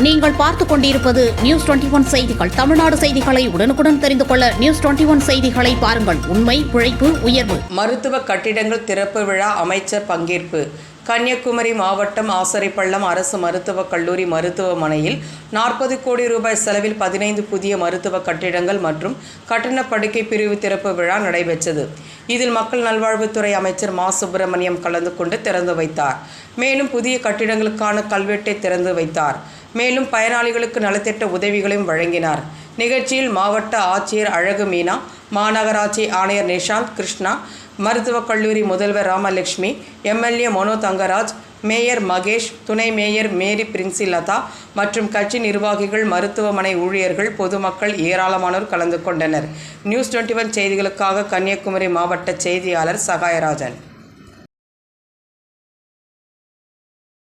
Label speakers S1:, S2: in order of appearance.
S1: நீங்கள் பார்த்துக் கொண்டிருப்பது நியூஸ் டுவெண்டி ஒன் செய்திகள். தமிழ்நாடு செய்திகளை உடனுக்குடன் தெரிந்து கொள்ள நியூஸ் டுவெண்டி ஒன் செய்திகளை பாருங்கள். உண்மை உழைப்பு உயர்வு.
S2: மருத்துவ கட்டிடங்கள் திறப்பு விழா அமைச்சர் பங்கேற்பு. கன்னியாகுமரி மாவட்டம் ஆசரிப்பள்ளம் அரசு மருத்துவக் கல்லூரி மருத்துவமனையில் நாற்பது கோடி ரூபாய் செலவில் பதினைந்து புதிய மருத்துவ கட்டிடங்கள் மற்றும் கட்டண படுக்கை பிரிவு திறப்பு விழா நடைபெற்றது. இதில் மக்கள் நல்வாழ்வுத்துறை அமைச்சர் மா. சுப்பிரமணியம் கலந்து கொண்டு திறந்து வைத்தார். மேலும் புதிய கட்டிடங்களுக்கான கல்வெட்டை திறந்து வைத்தார். மேலும் பயனாளிகளுக்கு நலத்திட்ட உதவிகளையும் வழங்கினார். நிகழ்ச்சியில் மாவட்ட ஆட்சியர் அழகு மீனா மாநகராட்சி ஆணையர் நிஷாந்த் கிருஷ்ணா மருத்துவக் கல்லூரி முதல்வர் ராமலட்சுமி எம்எல்ஏ மனோ தங்கராஜ் மேயர் மகேஷ் துணை மேயர் மேரி பிரின்சி லதா மற்றும் கட்சி நிர்வாகிகள் மருத்துவமனை ஊழியர்கள் பொதுமக்கள் ஏராளமானோர் கலந்து கொண்டனர். நியூஸ் டுவெண்ட்டி ஒன் செய்திகளுக்காக கன்னியாகுமரி மாவட்ட செய்தியாளர் சகாயராஜன்.